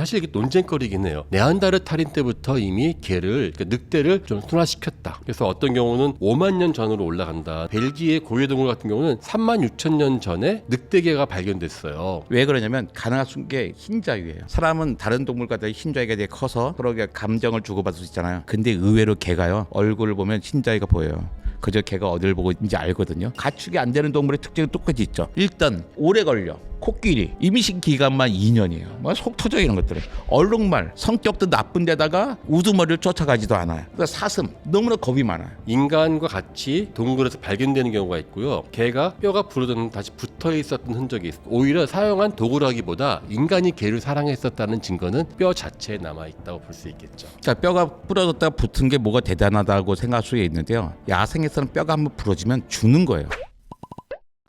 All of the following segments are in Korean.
사실 이게 논쟁거리긴 해요. 네안다르탈인 때부터 이미 개를 그러니까 늑대를 좀 순화시켰다. 그래서 어떤 경우는 5만 년 전으로 올라간다. 벨기에 고해동물 같은 경우는 3만 6천 년 전에 늑대개가 발견됐어요. 왜 그러냐면 가능한 게 흰자위예요. 사람은 다른 동물과 달리 흰자위가 되게 커서 그러게 감정을 주고받을 수 있잖아요. 근데 의외로 개가요 얼굴을 보면 흰자위가 보여요. 그저 개가 어딜 보고 있는지 알거든요. 가축이 안 되는 동물의 특징이 똑같이 있죠. 일단 오래 걸려. 코끼리 임신 기간만 2년이에요. 뭐 속 터져 이런 것들은 얼룩말 성격도 나쁜데다가 우두머리를 쫓아가지도 않아요. 그러니까 사슴 너무나 겁이 많아요. 인간과 같이 동굴에서 발견되는 경우가 있고요. 개가 뼈가 부러졌는 다시 붙어 있었던 흔적이 있고 오히려 사용한 도구라기보다 인간이 개를 사랑했었다는 증거는 뼈 자체에 남아 있다고 볼 수 있겠죠. 자 뼈가 부러졌다가 붙은 게 뭐가 대단하다고 생각할 수 있는데요. 야생에서는 뼈가 한번 부러지면 죽는 거예요.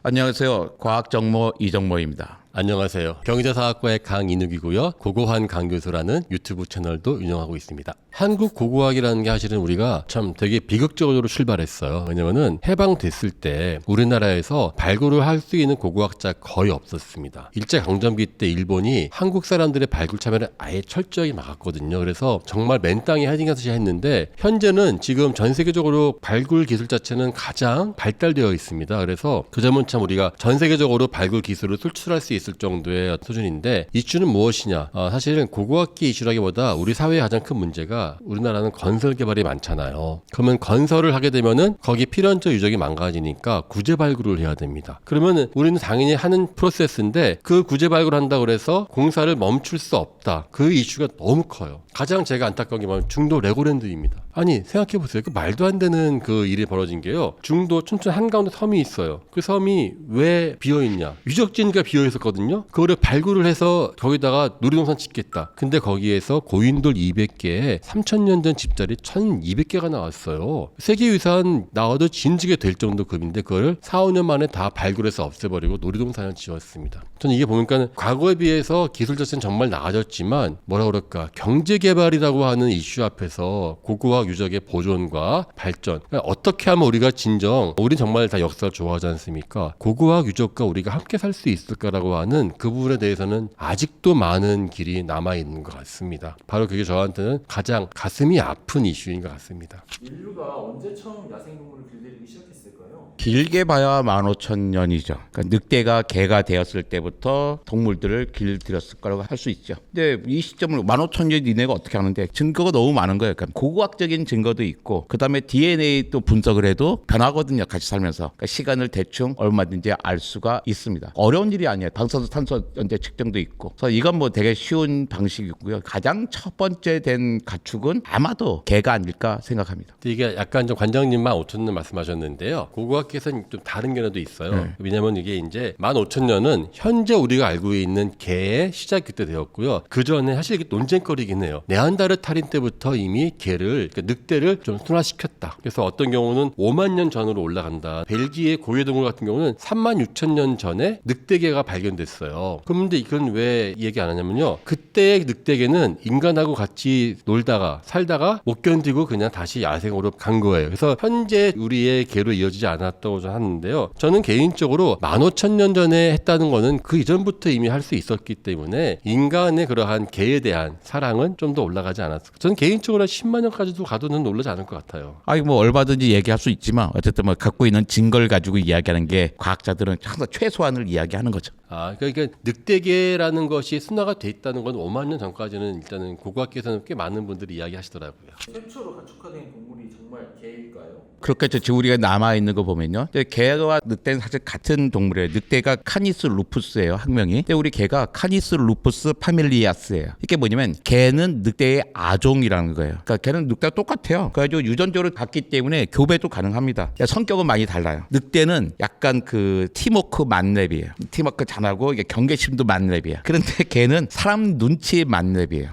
안녕하세요. 과학 정모 이정모입니다. 안녕하세요. 경제사학과의 강인욱이고요. 고고한 강교수라는 유튜브 채널도 운영하고 있습니다. 한국 고고학이라는 게 사실은 우리가 참 되게 비극적으로 출발했어요. 왜냐면은 해방됐을 때 우리나라에서 발굴을 할 수 있는 고고학자 거의 없었습니다. 일제 강점기 때 일본이 한국 사람들의 발굴 참여를 아예 철저히 막았거든요. 그래서 정말 맨 땅에 헤딩하듯이 했는데 현재는 지금 전 세계적으로 발굴 기술 자체는 가장 발달되어 있습니다. 그래서 그 점은 참 우리가 전 세계적으로 발굴 기술을 수출할 수 있을 정도의 수준인데 이슈는 무엇이냐? 아, 사실은 고고학기 이슈라기보다 우리 사회의 가장 큰 문제가 우리나라는 건설 개발이 많잖아요. 그러면 건설을 하게 되면은 거기 필연적 유적이 망가지니까 구제 발굴을 해야 됩니다. 그러면은 우리는 당연히 하는 프로세스인데 그 구제 발굴한다 그래서 공사를 멈출 수 없다. 그 이슈가 너무 커요. 가장 제가 안타까운 게 뭐냐면 중도 레고랜드입니다. 아니 생각해 보세요. 그 말도 안 되는 그 일이 벌어진 게요. 중도 춘천 한가운데 섬이 있어요. 그 섬이 왜 비어 있냐? 유적지니까 비어 있었거든요. 그거를 발굴을 해서 거기다가 놀이동산 짓겠다. 근데 거기에서 고인돌 200개에 3,000년 전 집자리 1,200개가 나왔어요. 세계유산 나와도 진지게 될 정도 급인데 그걸 4, 5년 만에 다 발굴해서 없애버리고 놀이동산을 지었습니다. 저는 이게 보니까 과거에 비해서 기술 자체는 정말 나아졌지만 뭐라 그럴까 경제 개발이라고 하는 이슈 앞에서 고고학 유적의 보존과 발전 그러니까 어떻게 하면 우리가 진정 우리 정말 다 역사를 좋아하지 않습니까? 고고학 유적과 우리가 함께 살 수 있을까라고 하는 그 부분에 대해서는 아직도 많은 길이 남아 있는 것 같습니다. 바로 그게 저한테는 가장 가슴이 아픈 이슈인 것 같습니다. 인류가 언제 처음 야생동물을 길들이기 시작했을까요? 길게 봐야 15,000년이죠. 그러니까 늑대가 개가 되었을 때부터 동물들을 길들였을 거라고 할 수 있죠. 근데 이 시점을 15,000년 이내가 어떻게 하는데 증거가 너무 많은 거예요. 그러니까 고고학적인 증거도 있고 그다음에 DNA 또 분석을 해도 변하거든요. 같이 살면서. 그러니까 시간을 대충 얼마든지 알 수가 있습니다. 어려운 일이 아니에요. 방사선탄소 연대 측정도 있고. 그래서 이건 뭐 되게 쉬운 방식이고요. 가장 첫 번째 된 가축은 아마도 개가 아닐까 생각합니다. 근데 이게 약간 좀 관장님만 5천 년 말씀하셨는데요. 고고학계에서는 좀 다른 견해도 있어요. 네. 왜냐하면 이게 이제 15,000년은 현재 우리가 알고 있는 개의 시작 그때 되었고요. 그 전에 사실 이게 논쟁거리긴 해요. 네안다르탈인 때부터 이미 개를 그러니까 늑대를 좀 순화시켰다. 그래서 어떤 경우는 5만 년 전으로 올라간다. 벨기에 고해동물 같은 경우는 3만 6천 년 전에 늑대개가 발견 됐어요. 그런데 이건 왜 얘기 안 하냐면요. 그때의 늑대개는 인간하고 같이 놀다가 살다가 못 견디고 그냥 다시 야생으로 간 거예요. 그래서 현재 우리의 개로 이어지지 않았다고 하는데요. 저는 개인적으로 15,000년 전에 했다는 거는 그 이전부터 이미 할 수 있었기 때문에 인간의 그러한 개에 대한 사랑은 좀 더 올라가지 않았을까. 저는 개인적으로 한 10만 년까지도 가도는 놀라지 않을 것 같아요. 아니 뭐 얼마든지 얘기할 수 있지만 어쨌든 뭐 갖고 있는 증거를 가지고 이야기하는 게 과학자들은 항상 최소한을 이야기하는 거죠. 아, 그러니까 늑대개라는 것이 순화가 돼 있다는 건 5만 년 전까지는 일단은 고고학계에서는 꽤 많은 분들이 이야기하시더라고요. 최초로 가축화된 동물이 정말 개일까요? 그렇겠죠. 지금 우리가 남아 있는 거 보면요. 근데 개와 늑대는 사실 같은 동물이에요. 늑대가 카니스 루푸스예요. 학명이. 근데 우리 개가 카니스 루푸스 파밀리아스예요. 이게 뭐냐면 개는 늑대의 아종이라는 거예요. 그러니까 개는 늑대와 똑같아요. 그래가지고 유전적으로 같기 때문에 교배도 가능합니다. 성격은 많이 달라요. 늑대는 약간 그 팀워크 만렙이에요. 팀워크 잘하고 이게 경계심도 만렙이에요. 그런데 개는 사람 눈치 만렙이에요.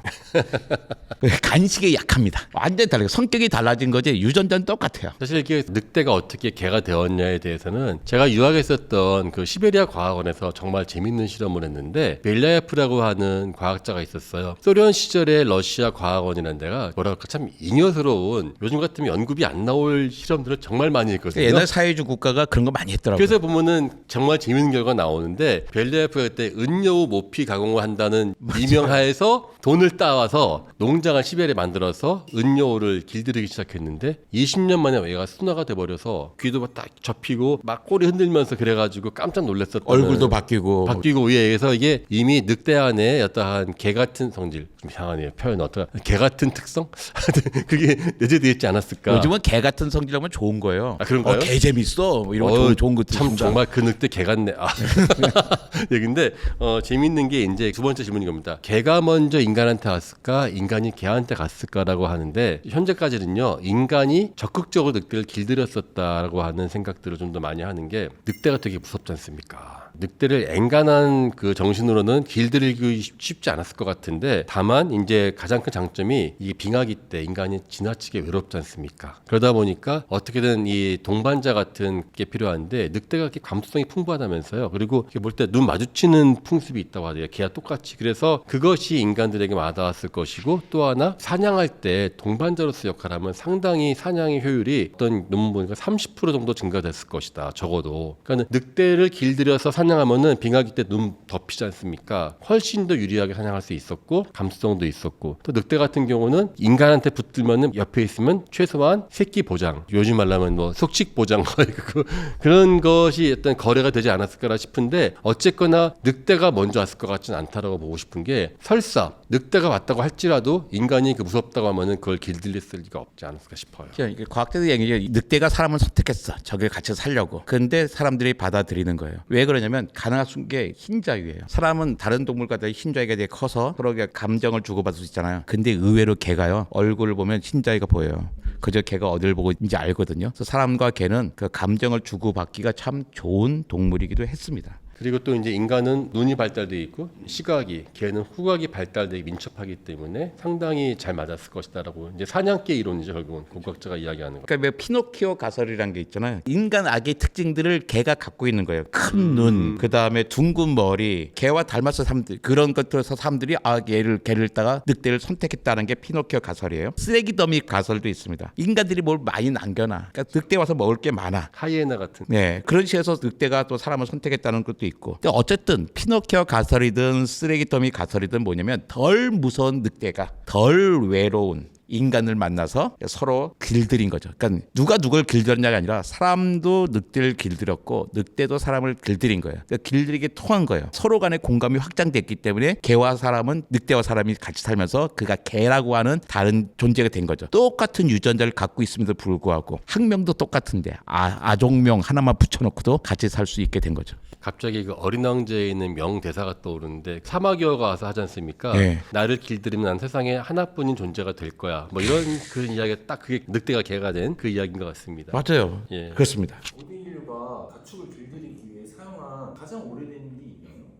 간식에 약합니다. 완전히 달라요. 성격이 달라진 거지 유전자는 똑같아요. 사실 이게 늑대가 어떻게 개가 되었냐에 대해서는 제가 유학했었던 그 시베리아 과학원에서 정말 재밌는 실험을 했는데 벨라예프라고 하는 과학자가 있었어요. 소련 시절에 러시아 과학원이라는 데가 뭐랄까 참 잉여스러운 요즘 같으면 연구비 안 나올 실험들을 정말 많이 했거든요. 옛날 사회주의 국가가 그런 거 많이 했더라고요. 그래서 보면은 정말 재밌는 결과 나오는데 벨리아프가 그때 은여우 모피 가공을 한다는 미명하에서 돈을 따와서 농장을 시베리에 만들어서 은여우를 길들이기 시작했는데 20년 만에 얘가 순화가 돼버려서 귀도 딱 접히고 막 꼬리 흔들면서 그래가지고 깜짝 놀랐었던 얼굴도 바뀌고 바뀌고 위에 의해서 이게 이미 늑대 안에 어떠한 개 같은 성질 좀 이상하네요 표현 어떠 개 같은 특성 그게 내재되어 있지 않았을까 요즘은 개 같은 성질하면 좋은 거예요. 아, 그런가요? 어, 개 재밌어. 뭐 이런 거 어, 좋은, 좋은 것도 참 있습니다. 정말 그 늑대 개 같네. 아. 얘긴데 어, 재밌는 게 이제 두 번째 질문인 겁니다. 개가 먼저 인간한테 왔을까, 인간이 개한테 갔을까라고 하는데 현재까지는요 인간이 적극적으로 늑대를 길들였었다라고 하는 생각들을 좀 더 많이 하는 게 늑대가 되게 무섭지 않습니까? 늑대를 앵간한 그 정신으로는 길들이기 쉽지 않았을 것 같은데 다만 이제 가장 큰 장점이 이 빙하기 때 인간이 지나치게 외롭지 않습니까? 그러다 보니까 어떻게든 이 동반자 같은 게 필요한데 늑대가 이렇게 감수성이 풍부하다면서요. 그리고 볼때 눈 마주치는 풍습이 있다고 하대요. 개와 똑같이. 그래서 그것이 인간들에게 와닿았을 것이고 또 하나 사냥할 때 동반자로서 역할하면 상당히 사냥의 효율이 어떤 논문 보니까 30% 정도 증가됐을 것이다. 적어도. 그러니까 늑대를 길들여서 사냥하면은 빙하기 때 눈 덮이지 않습니까? 훨씬 더 유리하게 사냥할 수 있었고 감수성도 있었고 또 늑대 같은 경우는 인간한테 붙들면은 옆에 있으면 최소한 새끼 보장 요즘 말하면 뭐 속식 보장 그 그런 것이 어떤 거래가 되지 않았을까라 싶은데 어 쨌거나 늑대가 먼저 왔을 것 같지는 않다라고 보고 싶은 게 설사 늑대가 왔다고 할지라도 인간이 그 무섭다고 하면은 그걸 길들였을 리가 없지 않았을까 싶어요. 이게 과학자들 얘기죠. 늑대가 사람을 선택했어. 저길 같이 살려고. 근데 사람들이 받아들이는 거예요. 왜 그러냐면 있는 게 흰자위예요. 사람은 다른 동물과 달리 흰자위가 되게 커서 그러게 감정을 주고받을 수 있잖아요. 근데 의외로 개가요. 얼굴을 보면 흰자위가 보여요. 그저 개가 어딜 보고 있는지 알거든요. 그래서 사람과 개는 그 감정을 주고받기가 참 좋은 동물이기도 했습니다. 그리고 또 이제 인간은 눈이 발달돼 있고 시각이 개는 후각이 발달되게 민첩하기 때문에 상당히 잘 맞았을 것이다라고 이제 사냥개 이론이죠 결국은 고각자가 이야기하는 거. 그러니까 왜 피노키오 가설이란 게 있잖아요. 인간 악의 특징들을 개가 갖고 있는 거예요. 큰 눈, 그 다음에 둥근 머리, 개와 닮아서 사람들 그런 것들에서 사람들이 아 얘를 개를 따가 늑대를 선택했다는 게 피노키오 가설이에요. 쓰레기 더미 가설도 있습니다. 인간들이 뭘 많이 남겨놔. 그러니까 늑대 와서 먹을 게 많아. 하이에나 같은 네, 그런 식에서 늑대가 또 사람을 선택했다는 것도 있고. 근데 어쨌든 피노키오 가설이든 쓰레기 더미 가설이든 뭐냐면 덜 무서운 늑대가 덜 외로운 인간을 만나서 서로 길들인 거죠. 그러니까 누가 누굴 길들였냐가 아니라 사람도 늑대를 길들였고 늑대도 사람을 길들인 거예요. 그러니까 길들이게 통한 거예요. 서로 간의 공감이 확장됐기 때문에 개와 사람은 늑대와 사람이 같이 살면서 그가 개라고 하는 다른 존재가 된 거죠. 똑같은 유전자를 갖고 있음에도 불구하고 학명도 똑같은데 아, 아종명 하나만 붙여놓고도 같이 살 수 있게 된 거죠. 갑자기 그 어린 왕자에 있는 명 대사가 떠오르는데 사마귀어가 와서 하지 않습니까? 네. 나를 길들이면 난 세상에 하나뿐인 존재가 될 거야. 뭐 이런 그런 이야기가 딱 그게 늑대가 개가 된 그 이야기인 것 같습니다. 맞아요. 예. 그렇습니다. 고대 인류가 가축을 길들이기 위해 사용한 가장 오래된 게?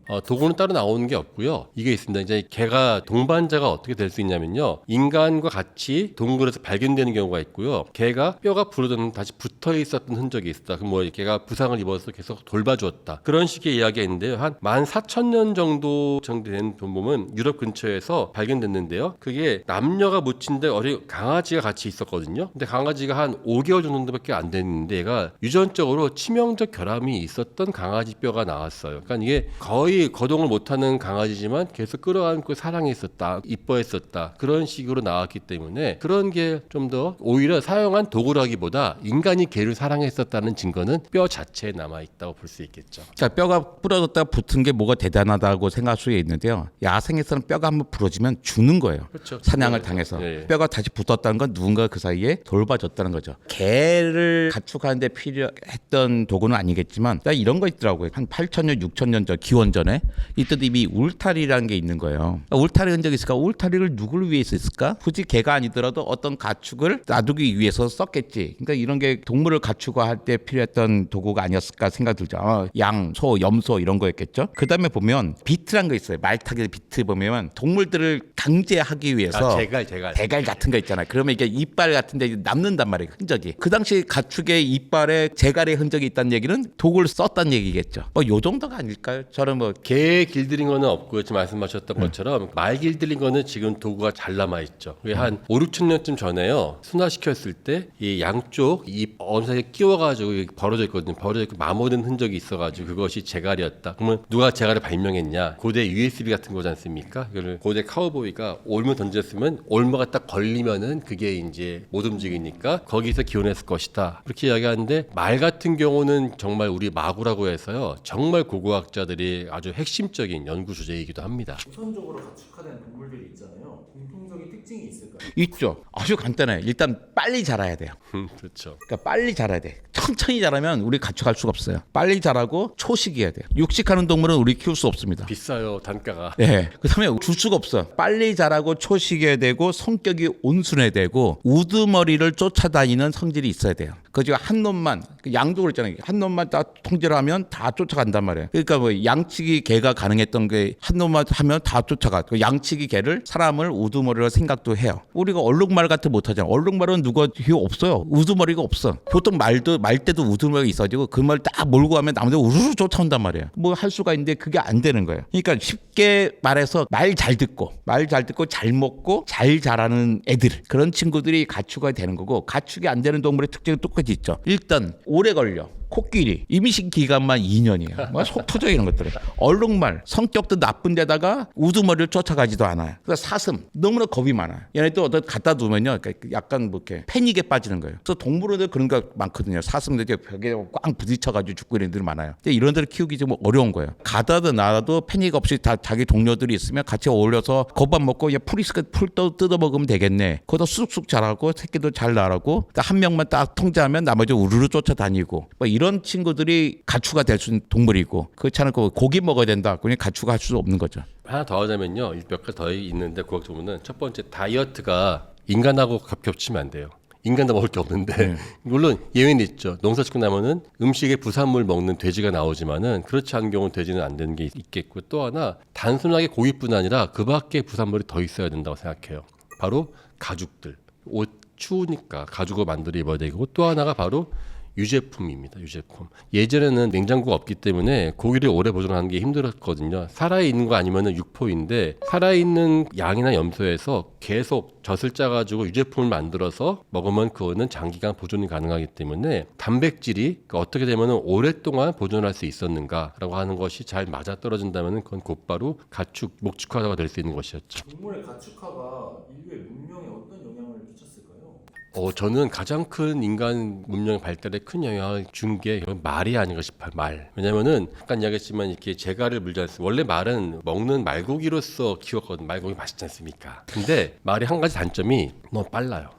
어, 도구는 따로 나오는 게 없고요. 이게 있습니다. 이제 개가 동반자가 어떻게 될 수 있냐면요. 인간과 같이 동굴에서 발견되는 경우가 있고요. 개가 뼈가 부러졌는 다시 붙어 있었던 흔적이 있다. 그럼 뭐 개가 부상을 입어서 계속 돌봐주었다. 그런 식의 이야기가 있는데요. 한 14,000년 정도 정도 된 bom은 유럽 근처에서 발견됐는데요. 그게 남녀가 묻힌데 어린 강아지가 같이 있었거든요. 근데 강아지가 한 5개월 정도밖에 안 됐는데 얘가 유전적으로 치명적 결함이 있었던 강아지 뼈가 나왔어요. 그러니까 이게 거의 거동을 못하는 강아지지만 계속 끌어안고 사랑했었다, 이뻐했었다 그런 식으로 나왔기 때문에 그런 게 좀 더 오히려 사용한 도구라기보다 인간이 개를 사랑했었다는 증거는 뼈 자체에 남아 있다고 볼 수 있겠죠. 자, 뼈가 부러졌다 붙은 게 뭐가 대단하다고 생각할 수 있는데요. 야생에서는 뼈가 한번 부러지면 죽는 거예요. 그렇죠. 사냥을 당해서 예, 예. 뼈가 다시 붙었다는 건 누군가 그 사이에 돌봐줬다는 거죠. 개를 가축하는데 필요했던 도구는 아니겠지만 나 이런 거 있더라고요. 한 8천 년, 6천 년 전 기원 전에 이때도 이미 울타리라는 게 있는 거예요. 울타리 흔적이 있을까? 울타리를 누구를 위해서 했을까? 굳이 개가 아니더라도 어떤 가축을 놔두기 위해서 썼겠지. 그러니까 이런 게 동물을 가축화할 때 필요했던 도구가 아니었을까 생각 들죠. 어, 양, 소, 염소 이런 거였겠죠. 그 다음에 보면 비트란 거 있어요. 말타기 비트 보면 동물들을 강제하기 위해서 아, 제갈, 제갈. 대갈 같은 거 있잖아요. 그러면 이게 이빨 같은 데 남는단 말이에요. 흔적이. 그 당시 가축의 이빨에 제갈의 흔적이 있다는 얘기는 독을 썼다는 얘기겠죠. 뭐 요 정도가 아닐까요? 저는 뭐개 길들인 거는 없고요. 지금 말씀하셨던 것처럼 말 길들인 거는 지금 도구가 잘 남아 있죠. 그게 한 5, 6천 년쯤 전에요. 순화시켰을 때 이 양쪽 이 어느 사이에 끼워가지고 이게 벌어져 있거든요. 벌어져 있고 마모된 흔적이 있어가지고 그것이 제갈이었다. 그러면 누가 제갈을 발명했냐? 고대 USB 같은 거지 않습니까? 이거를 고대 카우보이가 올무 던졌으면 올무가 딱 걸리면은 그게 이제 못 움직이니까 거기서 기원했을 것이다. 그렇게 이야기하는데 말 같은 경우는 정말 우리 마구라고 해서요. 정말 고고학자들이 아주 핵심적인 연구 주제이기도 합니다. 우선적으로 가축화된 동물들이 있잖아요. 공통적인 특징이 있을까요? 있죠. 아주 간단해. 일단 빨리 자라야 돼요. 음, 그렇죠. 그러니까 빨리 자라야 돼. 천천히 자라면 우리 가축할 수가 없어요. 빨리 자라고 초식이어야 돼요. 육식하는 동물은 우리 키울 수 없습니다. 비싸요 단가가. 네. 그다음에 줄 수가 없어. 빨리 자라고 초식해야 되고 성격이 온순해야 되고 우두머리를 쫓아다니는 성질이 있어야 돼요. 그지한 놈만 그 양도 그랬잖아요. 한 놈만 다 통제를 하면 다 쫓아간단 말이에요. 그러니까 뭐 양치기 개가 가능했던 게 한 놈만 하면 다 쫓아가. 그 양치기 개를 사람을 우두머리로 생각도 해요. 우리가 얼룩말 같은 못하잖아. 얼룩말은 누가 없어요. 우두머리가 없어. 보통 말도 말 때도 우두머리가 있어가지고 그 말 딱 몰고 가면 나무들 우르르 쫓아온단 말이에요. 뭐 할 수가 있는데 그게 안 되는 거예요. 그러니까 쉽게 말해서 말 잘 듣고 말 잘 듣고 잘 먹고 잘 자라는 애들 그런 친구들이 가축이 되는 거고 가축이 안 되는 동물의 특징은 똑같이 있죠. 일단 오래 걸려. 코끼리 임신 기간만 2년이에요. 뭐속 터져 이런 것들은 얼룩말 성격도 나쁜 데다가 우두머리를 쫓아가지도 않아요. 그래서 사슴 너무나 겁이 많아요. 얘네도 어디 갖다 두면요, 그러니까 약간 뭐 이렇게 패닉에 빠지는 거예요. 그래서 동물원에 그런 거 많거든요. 사슴들 벽에 꽝 부딪혀가지고 죽고 이런 애들 많아요. 근데 이런 데를 키우기 좀 어려운 거예요. 가다도 나도 패닉 없이 다 자기 동료들이 있으면 같이 어울려서 겉밥 먹고 얘 풀이스크 풀도 뜯어 먹으면 되겠네. 거기다 쑥쑥 자라고 새끼도 잘 나라고 그러니까 한 명만 딱 통제하면 나머지 우르르 쫓아다니고 뭐 이런 친구들이 가축가 될 수 있는 동물이고 그렇지 않고 고기 먹어야 된다. 그냥 가축가 할 수 없는 거죠. 하나 더 하자면요. 몇 가지 더 있는데 그것 보면은 첫 번째 다이어트가 인간하고 겹- 겹치면 안 돼요. 인간도 먹을 게 없는데 물론 예외는 있죠. 농사 짓고 나면은 음식에 부산물 먹는 돼지가 나오지만은 그렇지 않은 경우는 돼지는 안 되는 게 있겠고 또 하나 단순하게 고기뿐 아니라 그 밖에 부산물이 더 있어야 된다고 생각해요. 바로 가죽들 옷 추우니까 가죽을 만들어 입어야 되고 또 하나가 바로 유제품입니다. 유제품. 예전에는 냉장고가 없기 때문에 고기를 오래 보존하는 게 힘들었거든요. 살아있는 거 아니면은 육포인데 살아있는 양이나 염소에서 계속 젖을 짜가지고 유제품을 만들어서 먹으면 그거는 장기간 보존이 가능하기 때문에 단백질이 그러니까 어떻게 되면은 오랫동안 보존할 수 있었는가라고 하는 것이 잘 맞아 떨어진다면은 그건 곧바로 가축 목축화가 될 수 있는 것이었죠. 동물의 가축화가 인류의 문명에 어떤 영향을 끼쳤을까요? 어, 저는 가장 큰 인간 문명 발달에 큰 영향을 준 게 말이 아닌가 싶어요. 말. 왜냐면은 아까 이야기했지만 이렇게 재갈을 물지 않습니까? 원래 말은 먹는 말고기로서 키웠거든. 말고기 맛있지 않습니까? 근데 말이 한 가지 단점이 너무 빨라요.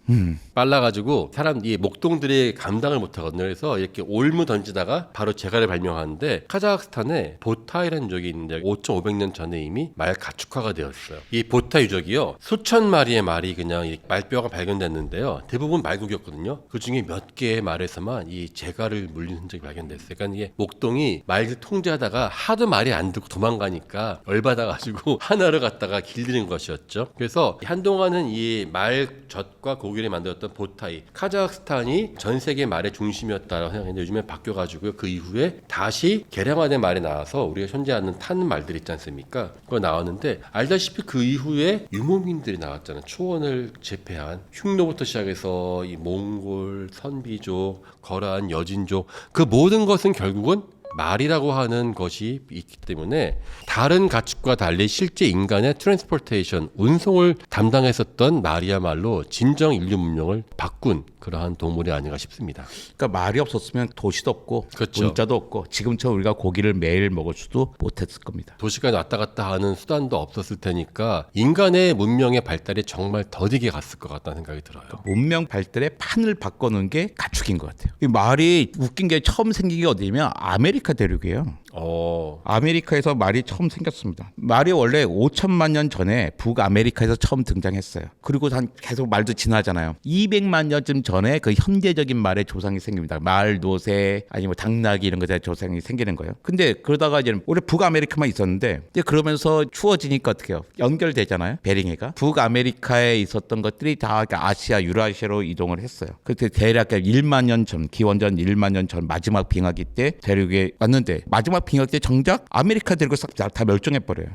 빨라가지고 사람 이 목동들이 감당을 못하거든요. 그래서 이렇게 올무 던지다가 바로 재갈을 발명하는데 카자흐스탄에 보타이라는 적이 있는데 5,500년 전에 이미 말 가축화가 되었어요. 이 보타 유적이요 수천 마리의 말이 그냥 이 말뼈가 발견됐는데요. 대부분 말고기였거든요. 그 중에 몇 개의 말에서만 이 재갈을 물린 흔적이 발견됐어요. 그러니까 이게 목동이 말들 통제하다가 하도 말이 안 듣고 도망가니까 열받아가지고 하나를 갖다가 길들인 것이었죠. 그래서 한동안은 이 말 젖과 고기를 만들었던 보타이 카자흐스탄이 전 세계 말의 중심이었다라고 생각했는데 요즘에 바뀌어가지고요. 그 이후에 다시 개량화된 말이 나와서 우리가 현재 하는 타는 말들 있지 않습니까? 그거 나왔는데 알다시피 그 이후에 유목민들이 나왔잖아요. 초원을 제패한 흉노부터 시작해서 이 몽골, 선비족, 거란, 여진족 그 모든 것은 결국은 말이라고 하는 것이 있기 때문에 다른 가축과 달리 실제 인간의 트랜스포테이션 운송을 담당했었던 말이야말로 진정 인류 문명을 바꾼 그러한 동물이 아닌가 싶습니다. 그러니까 말이 없었으면 도시도 없고 그렇죠. 문자도 없고 지금처럼 우리가 고기를 매일 먹을 수도 못했을 겁니다. 도시까지 왔다 갔다 하는 수단도 없었을 테니까 인간의 문명의 발달이 정말 더디게 갔을 것 같다는 생각이 들어요. 문명 발달의 판을 바꿔놓은 게 가축인 것 같아요. 이 말이 웃긴 게 처음 생긴 게 어디냐면 아메리카 대륙이에요. 어, 아메리카에서 말이 처음 생겼습니다. 말이 원래 5천만 년 전에 북아메리카에서 처음 등장했어요. 그리고 한 계속 말도 진화하잖아요. 200만 년쯤 전에 그 현대적인 말의 조상이 생깁니다. 말, 노새, 아니면 당나귀 이런 것의 조상이 생기는 거예요. 근데 그러다가 이제 원래 북아메리카만 있었는데 이제 그러면서 추워지니까 어떻게 해요? 연결되잖아요. 베링해가. 북아메리카에 있었던 것들이 다 아시아, 유라시아로 이동을 했어요. 그때 대략 1만 년 전, 기원전 1만 년 전 마지막 빙하기 때 대륙에 왔는데 마지막 빙하 때 정작 아메리카 대륙을 싹다 다 멸종해 버려요.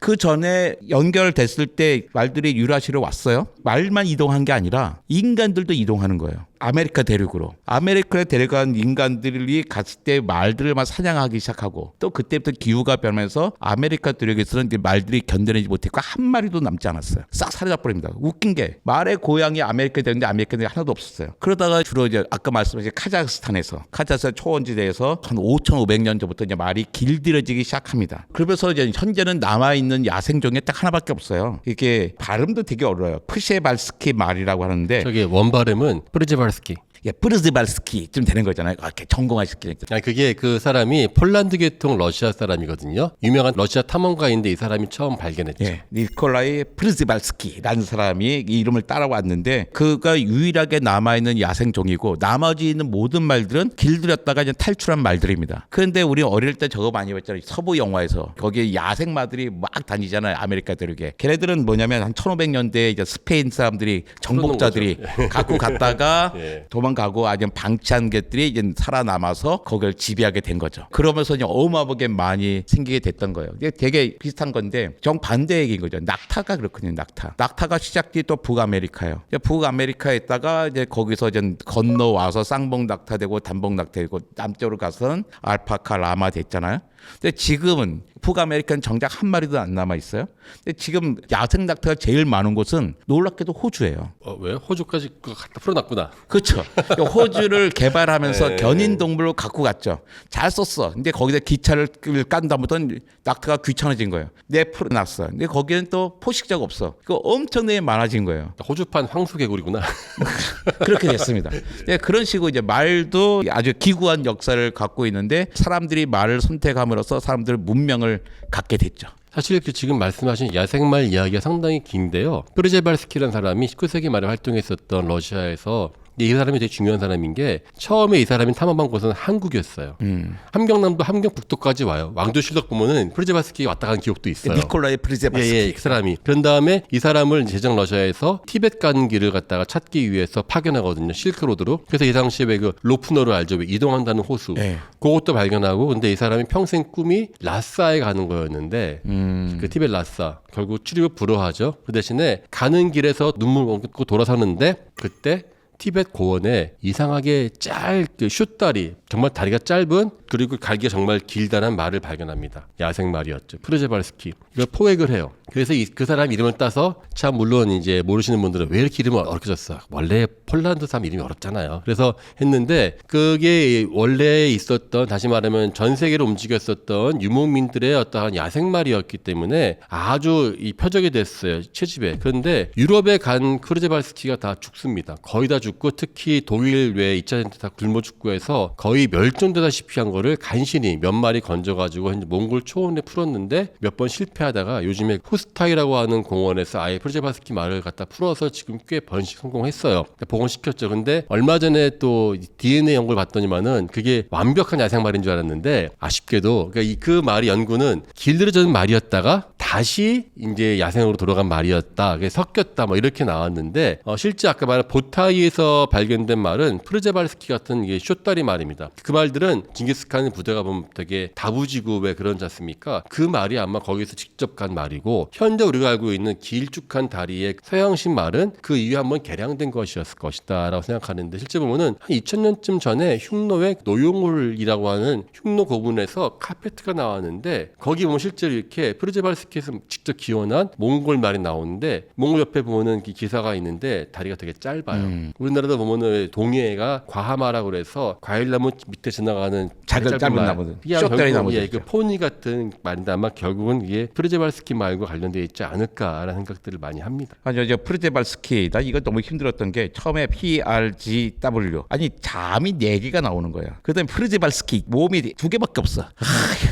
그 전에 연결됐을 때 말들이 유라시로 왔어요. 말만 이동한 게 아니라 인간들도 이동하는 거예요. 아메리카 대륙으로. 아메리카에 데려간 인간들이 갔을 때 말들을 막 사냥하기 시작하고 또 그때부터 기후가 변하면서 아메리카 대륙에서는 이제 말들이 견뎌내지 못했고 한 마리도 남지 않았어요. 싹 사라져 버립니다. 웃긴 게 말의 고향이 아메리카 대륙인데 아메리카 대륙이 하나도 없었어요. 그러다가 주로 이제 아까 말씀하신 카자흐스탄에서 카자흐스탄 초원지대에서 한 5,500년 전부터 이제 말이 길들여지기 시작합니다. 그러면서 이제 현재는 남아 있는 야생종이 딱 하나밖에 없어요. 이게 발음도 되게 어려워요. 프셰발스키 말이라고 하는데 저기 원 발음은 프르제발 스키. 예, 프르즈발스키쯤 되는 거잖아요. 아, 이렇게 전공하시기 아니 그게 그 사람이 폴란드 계통 러시아 사람이거든요. 유명한 러시아 탐험가인데 이 사람이 처음 발견했죠. 예, 니콜라이 프르즈발스키라는 사람이 이 이름을 따라왔는데 그가 유일하게 남아있는 야생종이고 나머지 있는 모든 말들은 길들였다가 이제 탈출한 말들입니다. 그런데 우리 어릴 때 저거 많이 봤잖아요. 서부 영화에서 거기에 야생마들이 막 다니잖아요. 아메리카 대륙에. 걔네들은 뭐냐면 한 1500년대에 이제 스페인 사람들이 정복자들이 갖고 갔다가 예. 도망 가고 아니면 방치한 것들이 이제 살아남아서 거기를 지배하게 된 거죠. 그러면서 이제 어마어마하게 많이 생기게 됐던 거예요. 이게 되게 비슷한 건데 정반대 얘기인 거죠. 낙타가 그렇거든요. 낙타. 낙타가 시작이 또 북아메리카예요. 북아메리카에 있다가 이제 거기서 이제 건너와서 쌍봉 낙타 되고 단봉 낙타 되고 남쪽으로 가서는 알파카 라마 됐잖아요. 근데 지금은 북아메리카는 정작 한 마리도 안 남아 있어요. 근데 지금 야생 낙타가 제일 많은 곳은 놀랍게도 호주예요. 어, 왜 호주까지 그거 갖다 풀어놨구나. 그렇죠. 호주를 개발하면서 네. 견인 동물로 갖고 갔죠. 잘 썼어. 근데 거기다 기차를 깐 다음부터는 낙타가 귀찮아진 거예요. 내 풀어놨어. 근데 거기는 또 포식자가 없어. 그 엄청나게 많아진 거예요. 호주판 황소개구리구나. 그렇게 됐습니다. 네, 그런 식으로 이제 말도 아주 기구한 역사를 갖고 있는데 사람들이 말을 선택함으로써 사람들 문명을 갖게 됐죠. 사실 그 지금 말씀하신 야생말 이야기가 상당히 긴데요. 프르제발스키라는 사람이 19세기 말에 활동했었던 러시아에서 이 사람이 되게 중요한 사람인 게 처음에 이 사람이 탐험한 곳은 한국이었어요. 음. 함경남도 함경북도까지 와요. 왕조실록 보면은 프르제발스키 왔다 간 기억도 있어요. 니콜라이 예, 프리제바스키. 예, 그 사람이. 그런 다음에 이 사람을 제정 러시아에서 티벳 가는 길을 갖다가 찾기 위해서 파견하거든요. 실크로드로. 그래서 이 당시에 왜 그 로프너를 알죠? 왜 이동한다는 호수. 예. 그것도 발견하고 근데 이 사람이 평생 꿈이 라싸에 가는 거였는데 음. 그 티벳 라싸 결국 출입을 불허하죠. 그 대신에 가는 길에서 눈물 먹고 돌아서는데 그때 티벳 고원에 이상하게 짧그 슛다리 정말 다리가 짧은 그리고 갈기가 정말 길다란 말을 발견합니다. 야생 말이었죠. 프르제발스키. 이걸 포획을 해요. 그래서 이, 그 사람 이름을 따서 참 물론 이제 모르시는 분들은 왜 이렇게 이름을 어렵게 졌어? 원래 폴란드 사람 이름이 어렵잖아요. 그래서 했는데 그게 원래 있었던 다시 말하면 전 세계를 움직였었던 유목민들의 어떠한 야생 말이었기 때문에 아주 이 표적이 됐어요. 채집에. 그런데 유럽에 간 크루제발스키가 다 죽습니다. 거의 다 죽고 특히 독일 외 2차 전쟁 다 굶어 죽고 해서 거의 멸종되다시피 한 거를 간신히 몇 마리 건져가지고 몽골 초원에 풀었는데 몇 번 실패하다가 요즘에 호스타이라고 하는 공원에서 아예 프르제바스키 말을 갖다 풀어서 지금 꽤 번식 성공했어요. 복원시켰죠. 근데 얼마 전에 또 DNA 연구를 봤더니만은 그게 완벽한 야생 말인 줄 알았는데 아쉽게도 그러니까 이 그 말이 연구는 길들여진 말이었다가 다시 이제 야생으로 돌아간 말이었다. 그게 섞였다. 뭐 이렇게 나왔는데 어, 실제 아까 말한 보타이에서 발견된 말은 프르제발스키 같은 이게 쇼다리 말입니다. 그 말들은 징기스칸 부대가 보면 되게 다부지구 왜 그런지 않습니까? 그 말이 아마 거기서 직접 간 말이고 현재 우리가 알고 있는 길쭉한 다리의 서양식 말은 그 이후에 한번 개량된 것이었을 것이다 라고 생각하는데 실제 보면은 한 2000년쯤 전에 흉노의 노용울이라고 하는 흉노 고분에서 카페트가 나왔는데 거기 보면 실제로 이렇게 프르제발스키에서 직접 기원한 몽골 말이 나오는데 몽골 옆에 보면은 이 기사가 있는데 다리가 되게 짧아요. 음. 우리나라도 보면은 동해가 과하마라고 그래서 과일나무 밑에 지나가는 작은 짧은. 나무들. 아마 쇼다리 나무들 예, 그 있죠. 포니 같은 말인데 아마 결국은 이게 프르제발스키 말과 관련되어 있지 않을까라는 생각들을 많이 합니다. 아니요, 저 프르제발스키 나 이거 너무 힘들었던 게 처음에 PRGW 아니 잠이 네 개가 나오는 거예요. 그다음에 프르제발스키 몸이 두 개밖에 없어. 아,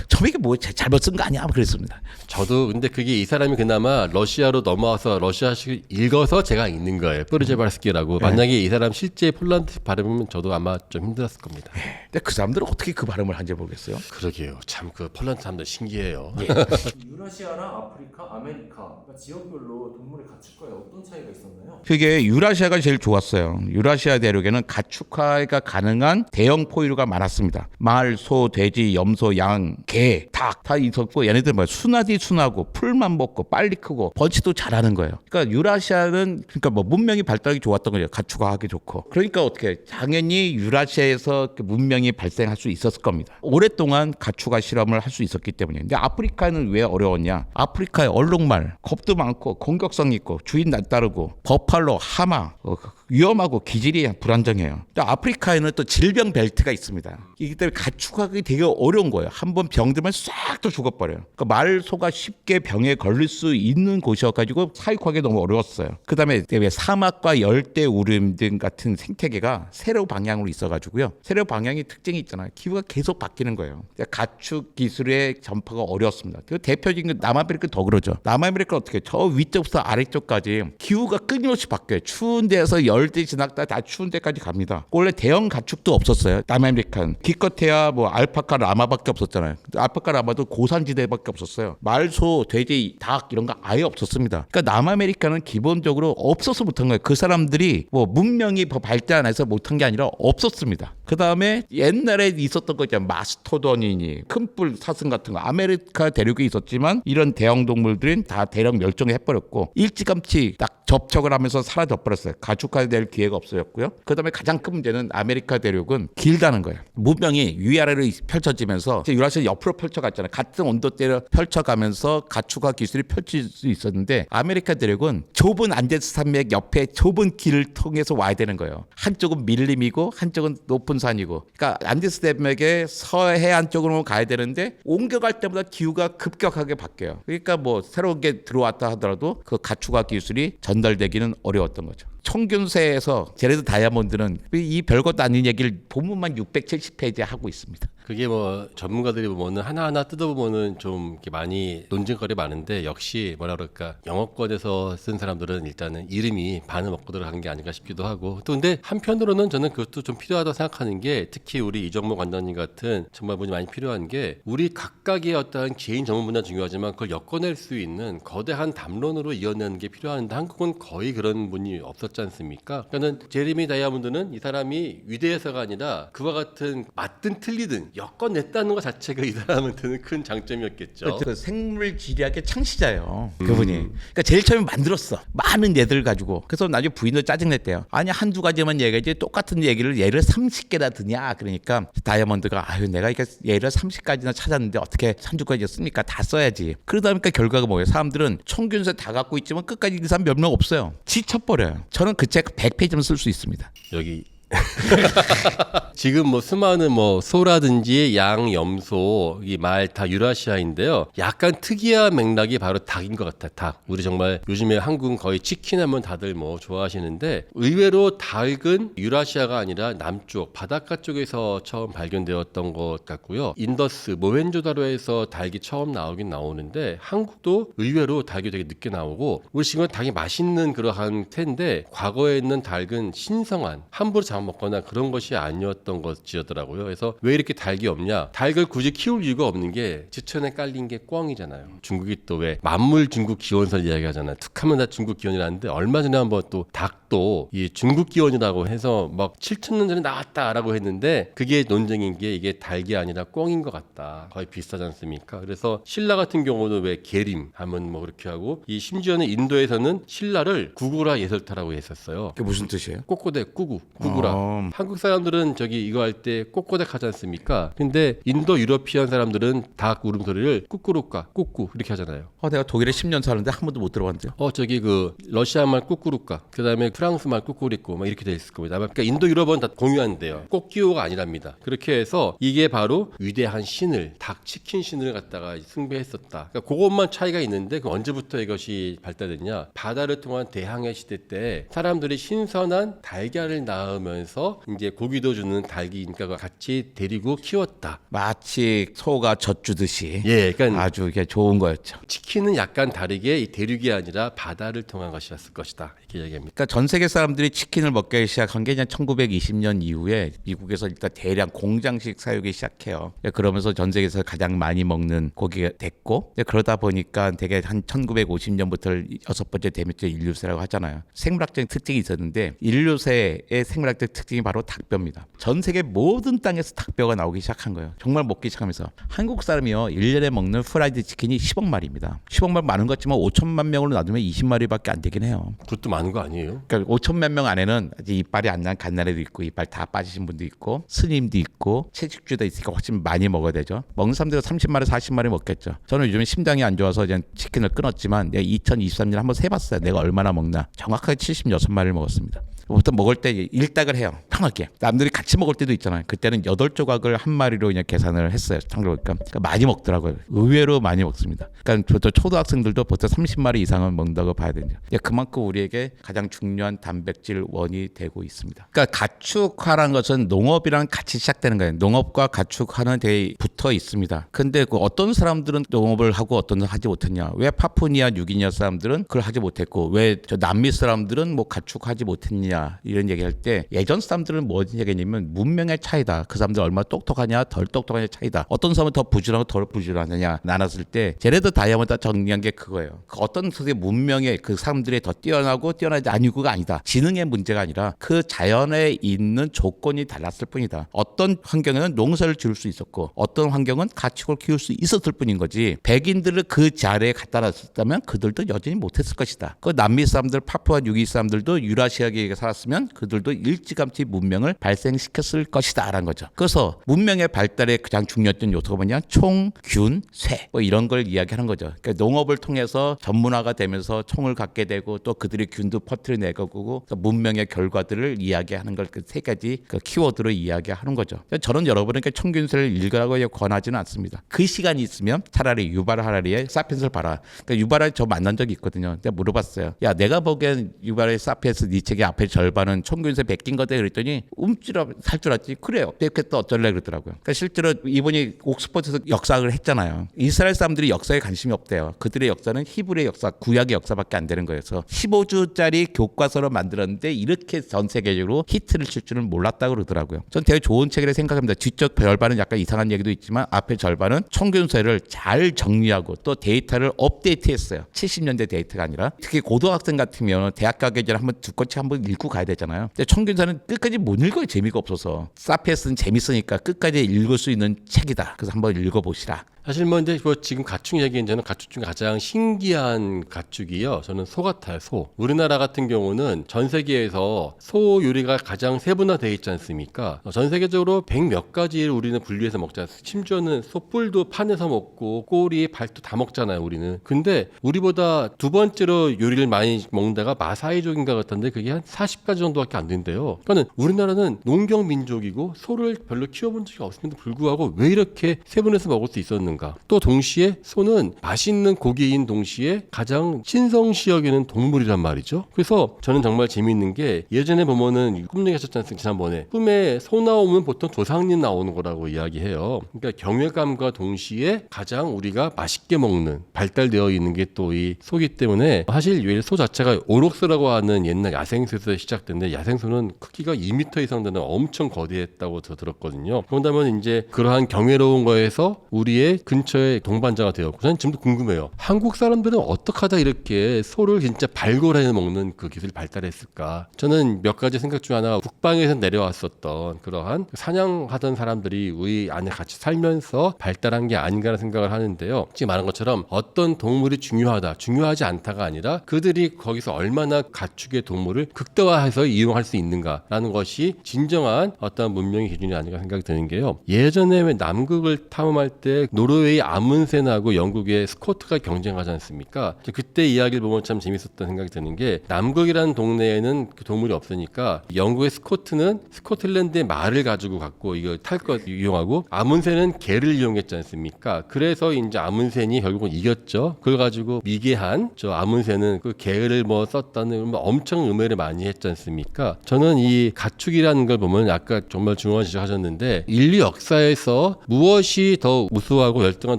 저 이게 뭐 잘- 잘못 쓴 거 아니야? 그랬습니다. 저도 근데 그게 이 사람이 그나마 러시아로 넘어와서 러시아식 읽어서 제가 읽는 거예요. 프르제발스키라고. 만약에 이 사람 실제 폴란드 발음이면 저도 아마 좀 힘들었을 겁니다. 근데 그 사람들은 어떻게 그 발음을 한지 모르겠어요. 그러게요. 참 그 폴란드 사람들 신기해요. 유라시아랑 아프리카, 아메리카 그러니까 지역별로 동물의 가축과에 어떤 차이가 있었나요? 그게 유라시아가 제일 좋았어요. 유라시아 대륙에는 가축화가 가능한 대형 포유류가 많았습니다. 말, 소, 돼지, 염소, 양, 개, 닭 다 있었고 얘네들 뭐 순하디 순하고 풀만 먹고 빨리 크고 번치도 잘하는 거예요. 그러니까 유라시아는 그러니까 뭐 문명이 발달하기 좋았던 거죠. 가축화하기 좋고. 그러니까 어떻게 당연히 유라시아에서 그 문명 이 발생할 수 있었을 겁니다. 오랫동안 가축화 실험을 할 수 있었기 때문에. 근데 아프리카는 왜 어려웠냐? 아프리카에 얼룩말, 겁도 많고 공격성 있고 주인 날 따르고 버팔로, 하마 어, 위험하고 기질이 불안정해요. 또 아프리카에는 또 질병 벨트가 있습니다. 이기 때문에 가축하기 되게 어려운 거예요. 한 번 병들면 싹또 죽어버려요. 그러니까 말, 소가 쉽게 병에 걸릴 수 있는 곳이어가지고 사육하기 너무 어려웠어요. 그 다음에 사막과 열대 우림 등 같은 생태계가 세로 방향으로 있어가지고요. 세로 방향이 특징이 있잖아요. 기후가 계속 바뀌는 거예요. 그러니까 가축 기술의 전파가 어려웠습니다. 그 대표적인 건 남아메리카 더 그러죠. 남아메리카 어떻게 저 위쪽부터 아래쪽까지 기후가 끊임없이 바뀌어요. 추운 데에서 열대 지났다 다 추운 데까지 갑니다. 원래 대형 가축도 없었어요. 남아메리카는 기껏해야 뭐 알파카 라마밖에 없었잖아요. 알파카 라마도 고산지대밖에 없었어요. 말소, 돼지, 닭 이런 거 아예 없었습니다. 그러니까 남아메리카는 기본적으로 없어서 못한 거예요. 그 사람들이 뭐 문명이 더 발전해서 못한 게 아니라 없었습니다. 그 다음에 옛날에 있었던 거 있잖아요. 마스토돈이니 큰뿔 사슴 같은 거 아메리카 대륙에 있었지만 이런 대형 동물들은 다 대량 멸종해버렸고 일찌감치 딱 접촉을 하면서 사라져 버렸어요. 가축화 될 기회가 없어졌고요. 그다음에 가장 큰 문제는 아메리카 대륙은 길다는 거예요. 문명이 위아래로 펼쳐지면서 유라시아 옆으로 펼쳐갔잖아요. 같은 온도대로 펼쳐가면서 가축화 기술이 펼칠 수 있었는데 아메리카 대륙은 좁은 안데스 산맥 옆에 좁은 길을 통해서 와야 되는 거예요. 한쪽은 밀림이고 한쪽은 높은 산이고. 그러니까 안데스 산맥의 서해안 쪽으로 가야 되는데 옮겨갈 때마다 기후가 급격하게 바뀌어요. 그러니까 뭐 새로운 게 들어왔다 하더라도 그 가축화 기술이 전달되기는 어려웠던 거죠. 청균세에서 제레드 다이아몬드는 이 별것도 아닌 얘기를 본문만 670페이지에 하고 있습니다. 그게 뭐 전문가들이 보면은 하나하나 뜯어보면은 좀 이렇게 많이 논쟁거리 많은데 역시 뭐라 그럴까 영어권에서 쓴 사람들은 일단은 이름이 반을 먹고 들어간 게 아닌가 싶기도 하고 또 근데 한편으로는 저는 그것도 좀 필요하다고 생각하는 게 특히 우리 이정모 관장님 같은 정말 분이 많이 필요한 게 우리 각각의 어떤 개인 전문 분야 중요하지만 그걸 엮어낼 수 있는 거대한 담론으로 이어내는 게 필요한데 한국은 거의 그런 분이 없었지 않습니까? 그러니까는 제리미 다이아몬드는 이 사람이 위대해서가 아니라 그와 같은 맞든 틀리든 엮어냈다는 것 자체가 이 사람한테는 큰 장점이었겠죠. 그 생물 지리학의 창시자예요. 그분이. 그러니까 제일 처음에 만들었어. 많은 얘들 가지고. 그래서 나중에 부인도 짜증냈대요. 아니 한두 가지만 얘기하지 똑같은 얘기를 예를 30개나 드냐. 그러니까 다이아몬드가 아유 내가 이게 예를 30가지나 찾았는데 어떻게 한두 가지 씁니까? 다 써야지. 그러다 보니까 결과가 뭐예요? 사람들은 총균세 다 갖고 있지만 끝까지 이 사람 몇 명 없어요. 지쳐버려요. 저는 그 책 100페이지면 쓸수 있습니다. 여기 지금 뭐 수많은 뭐 소라든지 양, 염소, 이 말 다 유라시아인데요. 약간 특이한 맥락이 바로 닭인 것 같아. 닭. 우리 정말 요즘에 한국은 거의 치킨 하면 다들 뭐 좋아하시는데 의외로 닭은 유라시아가 아니라 남쪽 바닷가 쪽에서 처음 발견되었던 것 같고요. 인더스 모헨조다로에서 닭이 처음 나오긴 나오는데 한국도 의외로 닭이 되게 늦게 나오고 우리 지금 닭이 맛있는 그러한 텐데 과거에 있는 닭은 신성한 함부로 잡 아먹거나 그런 것이 아니었던 것이었더라고요. 그래서 왜 이렇게 닭이 없냐? 닭을 굳이 키울 이유가 없는 게 지천에 깔린 게 꿩이잖아요. 중국이 또 왜 만물 중국 기원설 이야기하잖아요. 툭하면 다 중국 기원이라는데 얼마 전에 한번 또 닭도 이 중국 기원이라고 해서 막 7천 년 전에 나왔다라고 했는데 그게 논쟁인 게 이게 닭이 아니라 꿩인 것 같다. 거의 비슷하지 않습니까? 그래서 신라 같은 경우는 왜 계림 하면 뭐 그렇게 하고 이 심지어는 인도에서는 신라를 구구라 예설타라고 했었어요. 그게 무슨 뜻이에요? 꼬꼬대 꾸구 꾸구라 어. 한국 사람들은 저기 이거 할 때 꼬꼬댁 하지 않습니까 근데 인도 유러피안 사람들은 닭 울음소리를 꾸꾸루까 꾸꾸 이렇게 하잖아요 어, 내가 독일에 10년 사는데 한 번도 못 들어봤는데요. 어 저기 그 러시아 말 꾸꾸루까 그다음에 프랑스 말 꾸꾸리꼬 막 이렇게 돼 있을 겁니다. 그러니까 인도 유럽은 다 공유한대요. 꽃기호가 아니랍니다. 그렇게 해서 이게 바로 위대한 신을 닭 치킨 신을 갖다가 숭배했었다. 그러니까 그것만 차이가 있는데 그 언제부터 이것이 발달됐냐? 바다를 통한 대항해 시대 때 사람들이 신선한 달걀을 낳으면서 이제 고기도 주는 닭이니까 같이 데리고 키웠다. 마치 소가 젖 주듯이 예 그러니까 아주 이게 좋은 거였죠. 치킨은 약간 다르게 이 대륙이 아니라 바다를 통한 것이었을 것이다. 이렇게 얘기합니다. 그러니까 전전 세계 사람들이 치킨을 먹기 시작한 게 그냥 1920년 이후에 미국에서 일단 대량 공장식 사육이 시작해요. 예, 그러면서 전 세계에서 가장 많이 먹는 고기가 됐고 예, 그러다 보니까 되게 한 1950년부터 여섯 번째 대멸종 인류새라고 하잖아요. 생물학적인 특징이 있었는데 인류새의 생물학적 특징이 바로 닭뼈입니다. 전 세계 모든 땅에서 닭뼈가 나오기 시작한 거예요. 정말 먹기 시작하면서 한국 사람이요 1년에 먹는 프라이드 치킨이 10억 마리입니다. 10억 마리 많은 것 같지만 5천만 명으로 나누면 20마리밖에 안 되긴 해요. 그것도 많은 거 아니에요? 그러니까 5천만 명 안에는 아직 이빨이 안 난 갓난애도 있고 이빨 다 빠지신 분도 있고 스님도 있고 채식주도 있으니까 훨씬 많이 먹어야 되죠. 먹는 사람들은 30마리 40마리 먹겠죠. 저는 요즘 심장이 안 좋아서 그냥 치킨을 끊었지만 내가 2023년 한번 세봤어요. 내가 얼마나 먹나. 정확하게 76마리를 먹었습니다. 보통 먹을 때 일닭을 해요. 편하게. 남들이 같이 먹을 때도 있잖아요. 그때는 여덟 조각을 한 마리로 그냥 계산을 했어요. 생각해보니까 그러니까 많이 먹더라고요. 의외로 많이 먹습니다. 그러니까 보통 초등학생들도 보통 30마리 이상은 먹는다고 봐야 되죠. 그만큼 우리에게 가장 중요한 단백질 원이 되고 있습니다. 그러니까 가축화라는 것은 농업이랑 같이 시작되는 거예요. 농업과 가축화는 되게 붙어 있습니다. 근데 그 어떤 사람들은 농업을 하고 어떤 사람은 하지 못했냐? 왜 파푸니아 뉴기니아 사람들은 그걸 하지 못했고 왜 저 남미 사람들은 뭐 가축하지 못했냐? 이런 얘기할 때 예전 사람들은 뭐 얘기했냐면 문명의 차이다. 그 사람들 얼마나 똑똑하냐, 덜 똑똑하냐 차이다. 어떤 사람은 더 부지런하고 덜 부지런하냐 나눴을 때 제레드 다이아몬드 정리한 게 그거예요. 그 어떤 속의 문명의 그 사람들이 더 뛰어나고 뛰어나지 아니고가 아니다. 지능의 문제가 아니라 그 자연에 있는 조건이 달랐을 뿐이다. 어떤 환경에는 농사를 지을 수 있었고 어떤 환경은 가축을 키울 수 있었을 뿐인 거지. 백인들을 그 자리에 갖다 놨었다면 그들도 여전히 못했을 것이다. 그 남미 사람들, 파푸아 뉴기 사람들도 유라시아계에 살았으면 그들도 일찌감치 문명을 발생시켰을 것이다라는 거죠. 그래서 문명의 발달에 가장 중요했던 요소가 뭐냐? 총, 균, 쇠. 뭐 이런 걸 이야기하는 거죠. 그러니까 농업을 통해서 전문화가 되면서 총을 갖게 되고 또 그들이 균도 퍼뜨려내고 또 문명의 결과들을 이야기하는 걸 그 세 가지 그 키워드로 이야기하는 거죠. 저는 여러분에게 총균쇠를 읽으라고 권하지는 않습니다. 그 시간이 있으면 차라리 유발 하라리의 사피엔스를 봐라. 그러니까 유발을 저 만난 적이 있거든요. 내가 물어봤어요. 야 내가 보기엔 유발의 사피엔스 네 책의 앞에 절반은 총균쇠 베낀 거다 그랬더니 움찔어 살줄 알았지. 그래요. 또 어쩔래 그러더라고요. 그러니까 실제로 이분이 옥스퍼드에서 역사학을 했잖아요. 이스라엘 사람들이 역사에 관심이 없대요. 그들의 역사는 히브리의 역사, 구약의 역사밖에 안 되는. 그래서 15주짜리 교과서로 만들었는데 이렇게 전 세계적으로 히트를 칠 줄은 몰랐다고 그러더라고요. 전 되게 좋은 책이라 생각합니다. 뒤쪽 절반은 약간 이상한 얘기도 있지만 앞에 절반은 총균쇠를 잘 정리하고 또 데이터를 업데이트했어요. 70년대 데이터가 아니라 특히 고등학생 같으면 대학 가기 전에 한번 두 권씩 한번 읽고 가야 되잖아요. 근데 총균쇠는 끝까지 못 읽어요. 재미가 없어서. 사피엔스는 재밌으니까 끝까지 읽을 수 있는 책이다. 그래서 한번 읽어보시라. 사실 뭐 이제 뭐 지금 가축 얘기는 저는 가축 중 가장 신기한 가축이요. 저는 소 같아요. 소. 우리나라 같은 경우는 전 세계에서 소 요리가 가장 세분화되어 있지 않습니까? 어, 전 세계적으로 백 몇 가지를 우리는 분류해서 먹지 않습니까? 심지어는 소뿔도 판에서 먹고 꼬리, 발도 다 먹잖아요. 우리는. 근데 우리보다 두 번째로 요리를 많이 먹는 데가 마사이족인가 같던데 그게 한 40가지 정도밖에 안 된대요. 그러니까 우리나라는 농경 민족이고 소를 별로 키워본 적이 없음에도 불구하고 왜 이렇게 세분해서 먹을 수 있었는가? 또 동시에 소는 맛있는 고기인 동시에 가장 신성시 여기는 동물이란 말이죠. 그래서 저는 정말 재미있는 게 예전에 보면은 꿈 얘기하셨지 않습니까? 지난번에 꿈에 소 나오면 보통 조상님 나오는 거라고 이야기해요. 그러니까 경외감과 동시에 가장 우리가 맛있게 먹는 발달되어 있는 게 또 이 소기 때문에 사실 이소 자체가 오록스라고 하는 옛날 야생소에서 시작됐는데 야생소는 크기가 2m 이상 되는 엄청 거대했다고 저 들었거든요. 그런다면 이제 그러한 경외로운 거에서 우리의 근처에 동반자가 되었고 저는 지금도 궁금해요. 한국 사람들은 어떻게 하다 이렇게 소를 진짜 발굴해 먹는 그 기술이 발달했을까? 저는 몇 가지 생각 중 하나 북방에서 내려왔었던 그러한 사냥하던 사람들이 우리 안에 같이 살면서 발달한 게 아닌가라는 생각을 하는데요. 지금 말한 것처럼 어떤 동물이 중요하다, 중요하지 않다가 아니라 그들이 거기서 얼마나 가축의 동물을 극대화해서 이용할 수 있는가라는 것이 진정한 어떤 문명의 기준이 아닌가 생각이 드는 게요. 예전에 왜 남극을 탐험할 때 노르 웨이 아문센하고 영국의 스코트가 경쟁하지 않습니까? 그때 이야기를 보면 참 재밌었던 생각이 드는 게 남극이라는 동네에는 그 동물이 없으니까 영국의 스코트는 스코틀랜드의 말을 가지고 갖고 이거 탈 것 이용하고 아문센은 개를 이용했지 않습니까? 그래서 이제 아문센이 결국은 이겼죠. 그걸 가지고 미개한 저 아문센은 그 개를 뭐 썼다는 뭐 엄청 음해를 많이 했지 않습니까? 저는 이 가축이라는 걸 보면 아까 정말 중요한 지적하셨는데 인류 역사에서 무엇이 더 우수하고 멸종한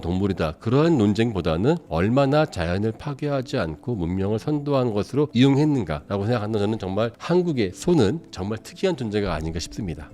동물이다. 그런 논쟁보다는 얼마나 자연을 파괴하지 않고 문명을 선도한 것으로 이용했는가라고 생각하는 저는 정말 한국의 소는 정말 특이한 존재가 아닌가 싶습니다.